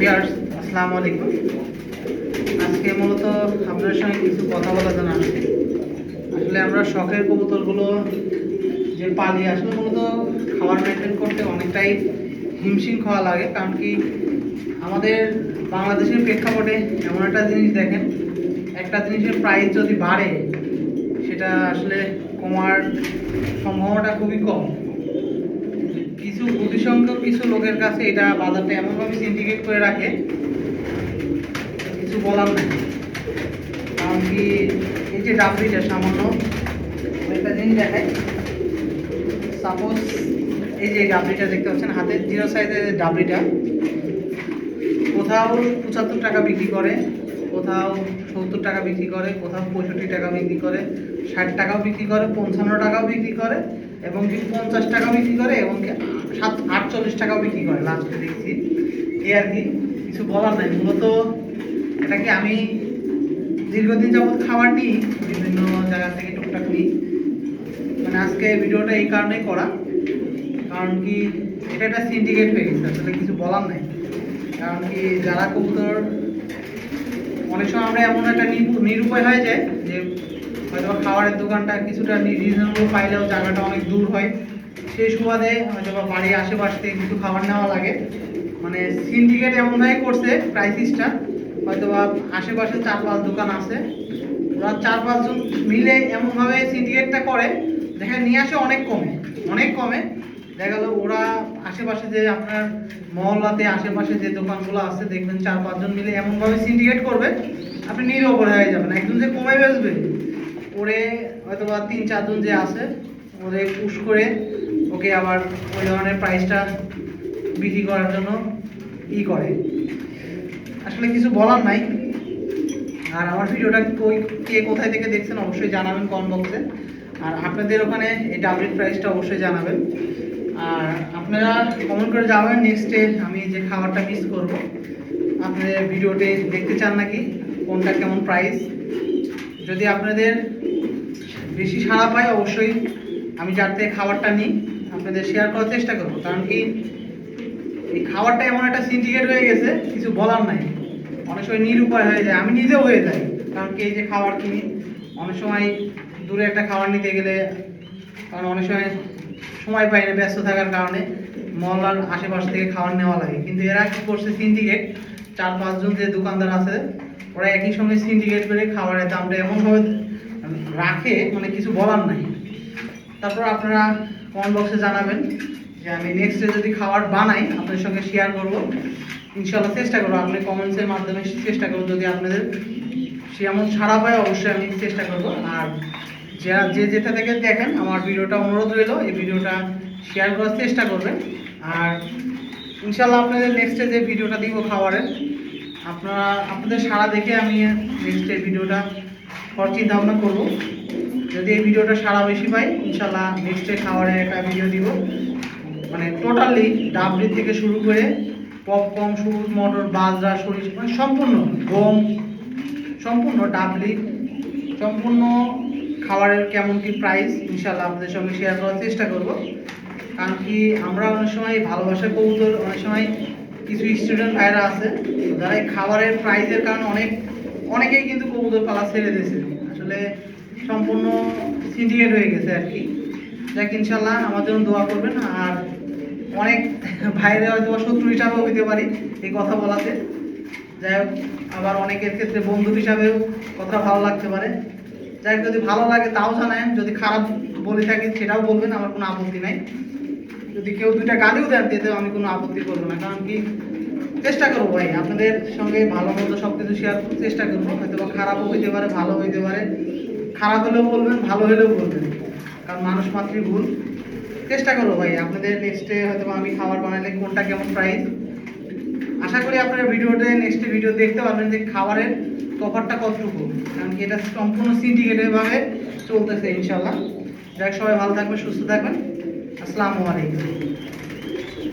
Viewers, আসসালামু আলাইকুম। আজকে মূলত আপনার সঙ্গে কিছু কথা বলার জন্য আসছি। আসলে আমরা শখের কবুতরগুলো যে পালি, আসলে মূলত খাবার মেনটেন করতে অনেকটাই হিমশিম খাওয়া লাগে, কারণ কি আমাদের বাংলাদেশের প্রেক্ষাপটে এমন একটা জিনিস দেখেন, একটা জিনিসের প্রাইস যদি বাড়ে, সেটা আসলে কমার সম্ভাবনাটা খুবই কম। সংখ্যক কিছু লোকের কাছে এটা বাজারটা এমনভাবে সিন্ডিকেট করে রাখে, কিছু বলার নেই। কারণ কি, এই যে ডাবলিটা সামান্য একটা জিনিস দেখায়। সাপোজ এই যে ডাবলিটা দেখতে পাচ্ছেন হাতে জিরো সাইজের ডাবলিটা। কোথাও পঁচাত্তর টাকা বিক্রি করে, কোথাও সত্তর টাকা বিক্রি করে, কোথাও পঁয়ষট্টি টাকা বিক্রি করে, ষাট টাকাও বিক্রি করে, পঞ্চান্ন টাকাও বিক্রি করে এবং কি পঞ্চাশ টাকাও বিক্রি করে এবং কি সাত, আটচল্লিশ টাকাও বিক্রি করে লাস্টে দেখছি। এই আর কি, কিছু বলার নাই। মূলত এটা কি আমি দীর্ঘদিন যাবৎ খাবার নিই, বিভিন্ন জায়গা থেকে টুকটাক নিই। মানে আজকে ভিডিওটা এই কারণেই করা। কারণ কি এটা একটা সিন্ডিকেট হয়ে গেছে, আসলে কিছু বলার নাই। কারণ কি যারা কবুতর অনেক সময় আমরা এমন একটা নিরু- নিরুপায় হয়ে যায় যে হয়তো খাবারের দোকানটা কিছুটা রিজনেবল পাইলেও জায়গাটা অনেক দূর হয়। সেই সুবাদে হয়তো বা বাড়ির আশেপাশ থেকে কিছু খাবার নেওয়া লাগে। মানে সিন্ডিকেট এমনভাবে করছে ক্রাইসিসটা হয়তো বা আশেপাশে চার পাঁচ দোকান আছে। ওরা চার পাঁচজন মিলে এমনভাবে সিন্ডিকেটটা করে। দেখা নিয়ে আসে অনেক কমে। অনেক কমে। দেখা গেল ওরা আশেপাশে যে আপনার মহল্লাতে আশেপাশে যে দোকানগুলো আছে, দেখবেন চার পাঁচজন মিলে এমনভাবে সিন্ডিকেট করবে, আপনি নিরবর হয়ে যাবেন। একজন যে কমে বেসবে ওরে হয়তো বা তিন চারজন যে আছে, ওরে পুশ করে ওকে আবার ওই ধরনের প্রাইসটা বিক্রি করার জন্য ই করে। আসলে কিছু বলার নাই। আর আমার ভিডিওটা কই, কে কোথায় থেকে দেখছেন অবশ্যই জানাবেন কমেন্ট বক্সে। আর আপনাদের ওখানে এই ডাবলির প্রাইসটা অবশ্যই জানাবেন। আর আপনারা কমেন্ট করে যাবেন নেক্সটে আমি যে খাবারটা মিস করব। আপনাদের ভিডিওতে দেখতে চান নাকি? কোনটা কেমন প্রাইস যদি আপনাদের বেশি সাড়া পাই অবশ্যই আমি যার থেকে খাবারটা নিই, আপনাদের শেয়ার করার চেষ্টা করব। কারণ কি, এই খাবারটা এমন একটা সিন্ডিকেট হয়ে গেছে, কিছু বলার নাই। অনেক সময় নিরুপায় হয়ে যায়। আমি নিজেও হয়ে যাই। কারণ কি এই যে খাবার কিনি, অনেক সময় দূরে একটা খাবার নিতে গেলে, কারণ অনেক সময় সময় পাই না, ব্যস্ত থাকার কারণে মহল্লার আশেপাশ থেকে খাবার নেওয়া লাগে। কিন্তু এরা কি করছে সিন্ডিকেট চার পাঁচজন যে দোকানদার আছে, ওরা একই সঙ্গে সিন্ডিকেট করে খাবারের দামটা এমনভাবে রাখে মানে কিছু বলার নাই। তারপর আপনারা কমেন্ট বক্সে জানাবেন যে আমি নেক্সটে যদি খাবার বানাই, আপনাদের সঙ্গে শেয়ার করব। ইনশাল্লাহ চেষ্টা করব, আপনি কমেন্টসের মাধ্যমে চেষ্টা করব যদি আপনাদের সে এমন ছাড়া পায়, অবশ্যই আমি চেষ্টা করব। আর যারা যে যেটা থেকে দেখেন, আমার ভিডিওটা অনুরোধ রইল, এই ভিডিওটা শেয়ার করার চেষ্টা করবেন। আর ইনশাল্লাহ আপনাদের নেক্সটে যে ভিডিওটা দিব খাবারের, আপনারা, আপনাদের সারা দেখে আমি নেক্সটে ভিডিওটা করার চিন্তা ভাবনা করব। যদি এই ভিডিওটা সারা বেশি পাই ইনশাল্লাহ নেক্সটে খাবারের একটা ভিডিও দিব। মানে টোটালি ডাবলি থেকে শুরু করে পপকর্ন সবুজ মটর, বাজরা, সরিষা মানে সম্পূর্ণ গম, সম্পূর্ণ ডাবলি, সম্পূর্ণ খাবারের কেমন কি প্রাইস ইনশাল্লাহ আপনাদের সঙ্গে শেয়ার করার চেষ্টা করব। কারণ কি, আমরা অনেক সময় ভালোবাসা কবুতর, অনেক সময় কিছু স্টুডেন্ট ভাইরা আছে যারা এই খাবারের প্রাইসের কারণে অনেক, অনেকেই কিন্তু কবুতর পালা ছেড়ে দিয়েছে। আসলে সম্পূর্ণ সিন্ডিকেট হয়ে গেছে আর কি। যাক ইনশাল্লাহ আমার জন্য দোয়া করবেন। আর অনেক ভাইরে হয়তো শত্রু হিসাবেও হইতে পারি এই কথা বলাতে। যাই হোক, আবার অনেকের ক্ষেত্রে বন্ধু হিসাবেও কথা ভালো লাগতে পারে। যাই যদি ভালো লাগে তাও জানায়, যদি খারাপ বলে থাকি সেটাও বলবেন, আমার কোনো আপত্তি নাই। যদি কেউ দুইটা গালিও দেন তেতেও আমি কোনো আপত্তি করব না, কারণ কি, চেষ্টা করব ভাই, আপনাদের সঙ্গে ভালো মতো সব কিছু শেয়ার করতে চেষ্টা করব। হয়তো বা খারাপও হইতে পারে, ভালো হইতে পারে। খারাপ হলেও বলবেন, ভালো হলেও বলবেন। কারণ মানুষ মাত্রই ভুল। চেষ্টা করব ভাই, আপনাদের নেক্সটে হয়তো আমি খাবার বানালে কোনটা কেমন প্রাইস আশা করি আপনারা ভিডিওতে নেক্সট ভিডিও দেখতে পারবেন যে খাবারের তফাৎটা কতটুকু কারণ কি এটা সম্পূর্ণ সিন্ডিকেটেডভাবে চলতেছে ইনশাল্লাহ যাক, সবাই ভালো থাকবেন, সুস্থ থাকবেন। আসসালামু আলাইকুম।